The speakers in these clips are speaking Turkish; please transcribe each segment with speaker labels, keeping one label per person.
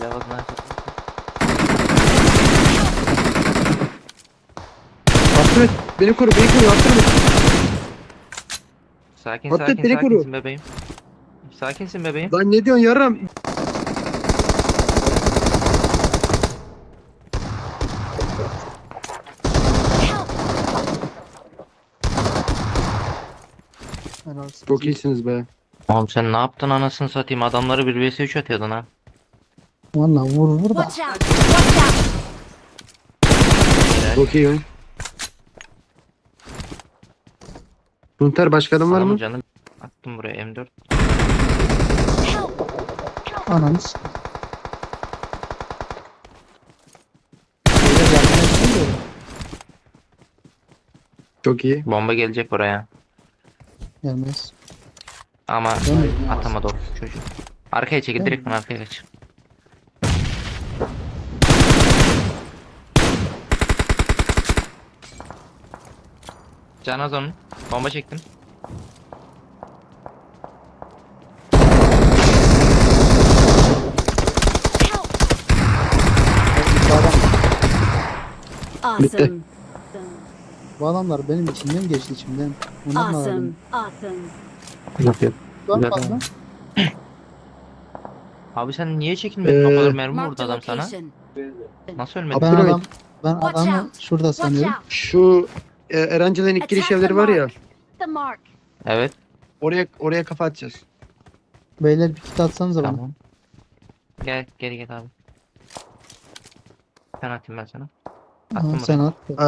Speaker 1: I was nice.
Speaker 2: Abdülhamit beni koru beni koru Abdülhamit.
Speaker 1: Sakin
Speaker 2: Atlet,
Speaker 1: sakin
Speaker 2: koru.
Speaker 1: sakinsin bebeğim. Sakinsin bebeğim.
Speaker 2: Lan ne diyorsun yarram? Çok iyisiniz be.
Speaker 1: Oğlum sen ne yaptın anasını satayım adamları bir vs 3 atıyordun ha.
Speaker 3: Valla vur vur da.
Speaker 4: Watch out! Watch out!
Speaker 1: Helal.
Speaker 2: Çok iyi oyun. Runter başka adam var
Speaker 1: Adamın
Speaker 2: mı?
Speaker 1: canı attım buraya M4.
Speaker 4: Help!
Speaker 3: Ananı s- Beyler yardım etsin de.
Speaker 2: Çok iyi.
Speaker 1: Bomba gelecek buraya.
Speaker 3: Gelmez.
Speaker 1: Ama atamadı o çocuk. Arkaya çekil direkt arkaya kaç. Canaz onun. Bomba çektim.
Speaker 2: Bitti.
Speaker 4: Awesome!
Speaker 3: bu adamlar benim içimden geçti içimden. Ondan da
Speaker 4: Awesome!
Speaker 3: aldım.
Speaker 4: Awesome!
Speaker 2: Yok yok.
Speaker 1: Güzel.
Speaker 3: fazla.
Speaker 1: Abi sen niye çekinmedin o
Speaker 2: Ee,
Speaker 1: kadar mermi
Speaker 4: Mark
Speaker 1: vurdu adam sana?
Speaker 4: location.
Speaker 1: Nasıl ölmedin?
Speaker 3: Ben
Speaker 2: Abdülhamit.
Speaker 3: adam ben
Speaker 4: Watch
Speaker 3: adamı
Speaker 4: out.
Speaker 3: şurada
Speaker 4: Watch
Speaker 3: sanıyorum.
Speaker 4: out!
Speaker 2: Şu e, ilk giriş evleri var ya.
Speaker 1: Evet.
Speaker 2: Oraya oraya kafa atacağız.
Speaker 3: Beyler bir kit atsanıza bana.
Speaker 1: Tamam. Gel geri gel abi. Ben atayım ben sana.
Speaker 3: Aha,
Speaker 1: Attım
Speaker 3: sen at.
Speaker 2: Ee,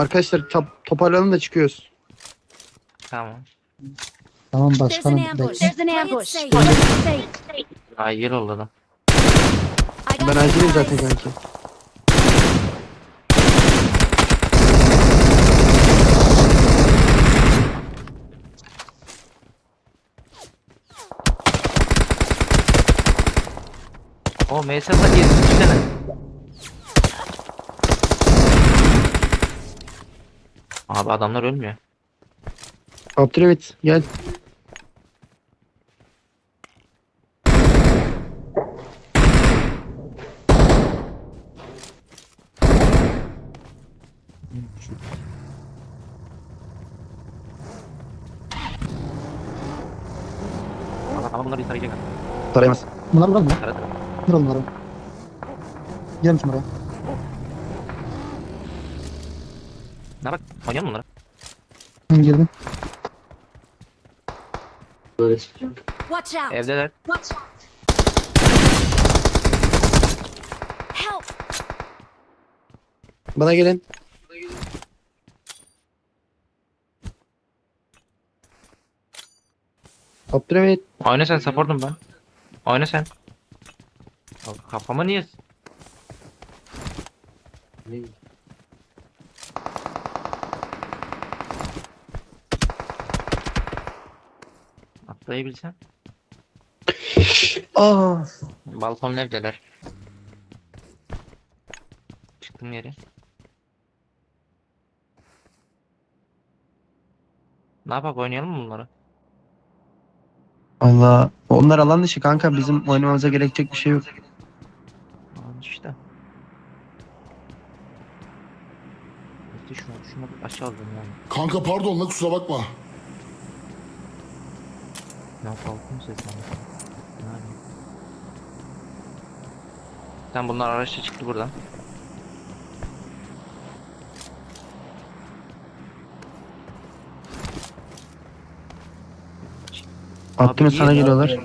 Speaker 2: arkadaşlar top, toparlanın da çıkıyoruz.
Speaker 1: Tamam.
Speaker 3: Tamam
Speaker 4: There's an
Speaker 3: başkanım.
Speaker 4: ambush!
Speaker 3: bekle.
Speaker 4: There's an ambush! Play it safe!
Speaker 1: Ay yer oldu.
Speaker 4: I got
Speaker 2: Ben aciliyim zaten kanki.
Speaker 1: O MS diye üç tane. Abi adamlar ölmüyor.
Speaker 2: Abdülhamit gel.
Speaker 1: Ama bunlar bir tarayacak.
Speaker 2: Tarayamaz.
Speaker 3: Bunlar var mı?
Speaker 1: Taradı.
Speaker 3: Dur onları. Gelmiş buraya.
Speaker 1: Ne bak oynayalım bunları.
Speaker 3: Ben girdim.
Speaker 4: Watch out!
Speaker 1: Evdeler.
Speaker 4: Watch out! Help!
Speaker 2: Bana gelin. Abdülhamit.
Speaker 1: Oyna sen supportum ben. Oyna sen. Abi Kafama niye? Atlayabilsen.
Speaker 2: Aa.
Speaker 1: Balkon evdeler. Çıktım yere. Ne yapak oynayalım mı bunları?
Speaker 2: Allah. Onlar alan dışı kanka bizim oynamamıza gerekecek bir şey yok.
Speaker 1: İşte şunu, şunu aşağı aldım yani.
Speaker 5: Kanka pardon la kusura bakma.
Speaker 1: Ne yapalım ses yani. Yani. Sen bunlar araçla çıktı buradan.
Speaker 2: Abdülhamit
Speaker 1: Abi
Speaker 2: sana
Speaker 1: niye-
Speaker 2: geliyorlar.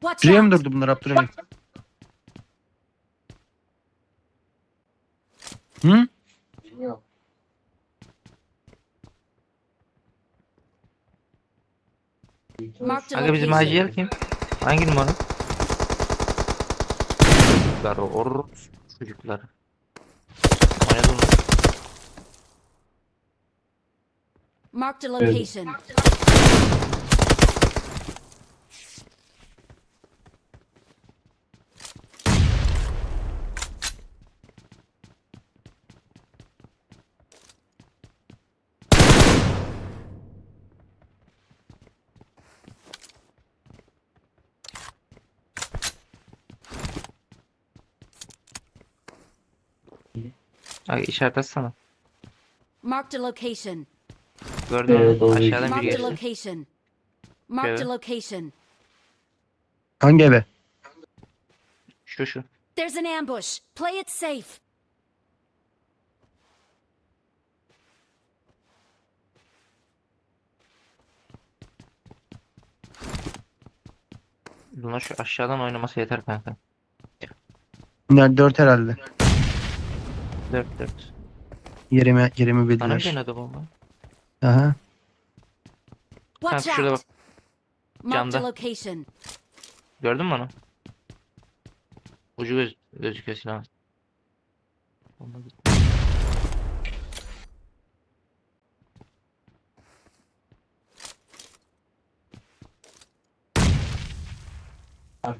Speaker 4: Watch
Speaker 2: Şuraya mı
Speaker 4: out!
Speaker 2: durdu bunlar Abdülhamit? Hı?
Speaker 4: Mark the
Speaker 1: Aga bizim
Speaker 4: location.
Speaker 1: acil kim? Hangi numara? Çocuklar or çocuklar. Oynadı mı?
Speaker 4: Mark the location.
Speaker 1: Ay işaret atsana.
Speaker 4: Marked a location.
Speaker 1: Gördün mü?
Speaker 6: Evet,
Speaker 1: Aşağıdan biri
Speaker 4: Marked a
Speaker 1: geçti.
Speaker 4: location. Marked a location.
Speaker 2: Hangi eve?
Speaker 1: Şu şu.
Speaker 4: There's an ambush. Play it safe.
Speaker 1: Bunlar şu aşağıdan oynaması yeter kanka.
Speaker 2: Bunlar dört herhalde.
Speaker 1: 4 4.
Speaker 2: Yerimi, yerimi
Speaker 1: Bana
Speaker 2: bildiler.
Speaker 1: bir oynadı bomba.
Speaker 2: Aha.
Speaker 4: Watch
Speaker 1: şurada bak.
Speaker 4: out. Marked a
Speaker 1: Camda.
Speaker 4: location.
Speaker 1: Gördün mü onu? Ucu göz gözüküyor silahın. Bomba gitti.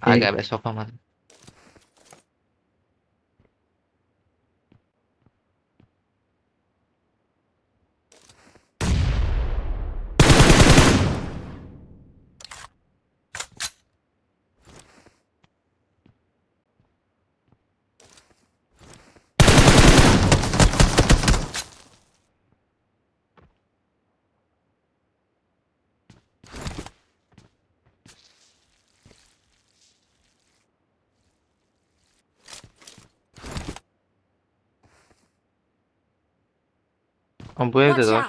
Speaker 1: Aga be sokamadım. Ama bu evde de var.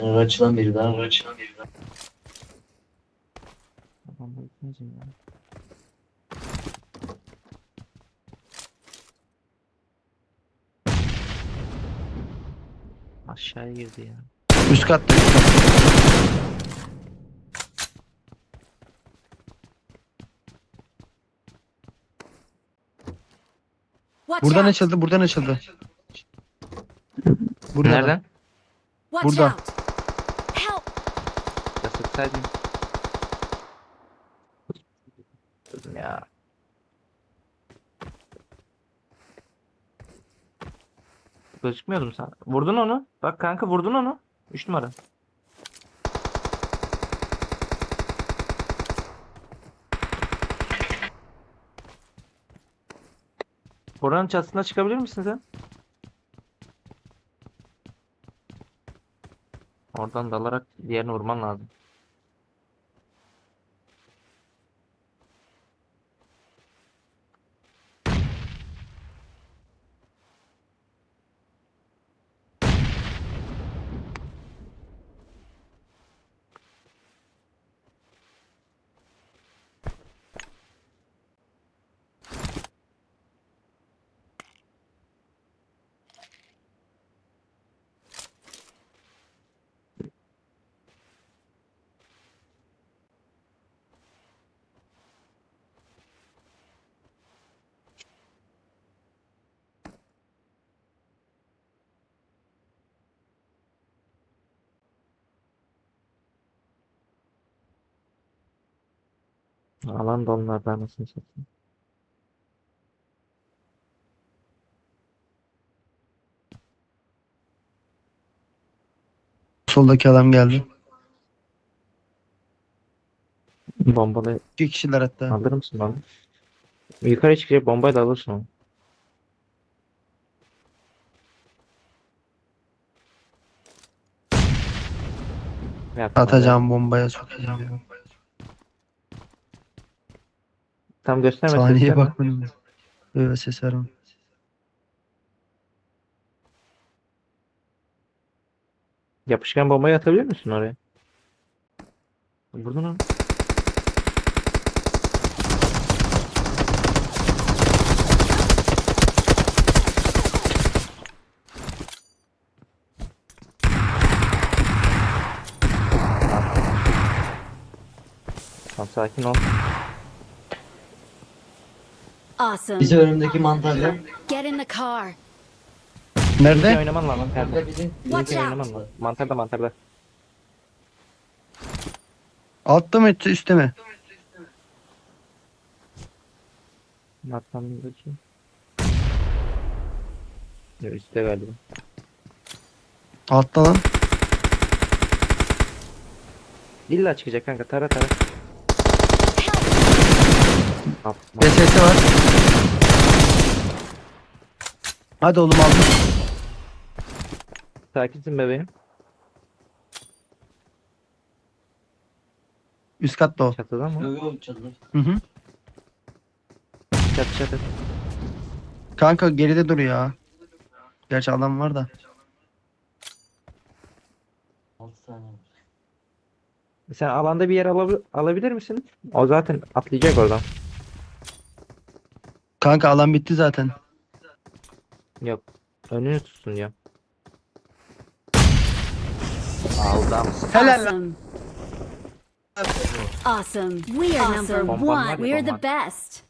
Speaker 4: out.
Speaker 6: Açılan biri daha. Açılan biri daha.
Speaker 1: Gitmez mi ya? Aşağıya girdi ya.
Speaker 2: Üst katta. Üst katta. Buradan
Speaker 4: out.
Speaker 2: açıldı, buradan açıldı. Burada da.
Speaker 1: Nereden?
Speaker 2: Burada.
Speaker 4: Help.
Speaker 1: Ya. Gözükmüyordum sana. Vurdun onu. Bak kanka vurdun onu. 3 numara. Buranın çatısına çıkabilir misin sen? Oradan dalarak diğerini vurman lazım. Alan da onlardan nasıl satayım.
Speaker 2: Soldaki adam geldi.
Speaker 1: Bombalı
Speaker 2: İki kişiler hatta.
Speaker 1: alır mısın bana? Yukarı çıkacak bombayı da alırsın onu. Yapma be.
Speaker 2: Atacağım bombaya sokacağım.
Speaker 1: Tam gösterme.
Speaker 2: Saniye
Speaker 1: gösterme.
Speaker 2: bak benim. Öyle ses vermem.
Speaker 1: Yapışkan bombayı atabilir misin oraya? Vurdun onu. Tamam sakin ol.
Speaker 4: Awesome.
Speaker 6: Bizi önümdeki mantarda.
Speaker 4: Get in the car.
Speaker 2: Nerede?
Speaker 1: oynaman lazım.
Speaker 6: Bizi.
Speaker 4: Watch out.
Speaker 1: oynaman lazım. Mantarda mantarda.
Speaker 2: Altta mı üstte- üstte mi?
Speaker 1: Bakayım. Yok, Üstte galiba.
Speaker 2: Altta lan.
Speaker 1: İlla çıkacak kanka tara tara. Yapma.
Speaker 2: Var. Hadi oğlum aldım.
Speaker 1: Sakinsin bebeğim.
Speaker 2: Üst katta o.
Speaker 1: Çatıda mı?
Speaker 6: Yok yok çadır.
Speaker 2: Hı hı.
Speaker 1: Çatı çatı.
Speaker 2: Kanka geride dur ya. Gerçi adam var da.
Speaker 6: 6 saniye.
Speaker 1: Sen alanda bir yer alabi- alabilir misin? O zaten atlayacak oradan.
Speaker 2: Kanka alan bitti zaten.
Speaker 1: Yok. Önünü tutsun ya. Aldım.
Speaker 2: Helal lan.
Speaker 4: Awesome. Awesome. We are number
Speaker 1: Bombanlar
Speaker 4: one.
Speaker 1: ya,
Speaker 4: We're the
Speaker 1: bomba.
Speaker 4: best.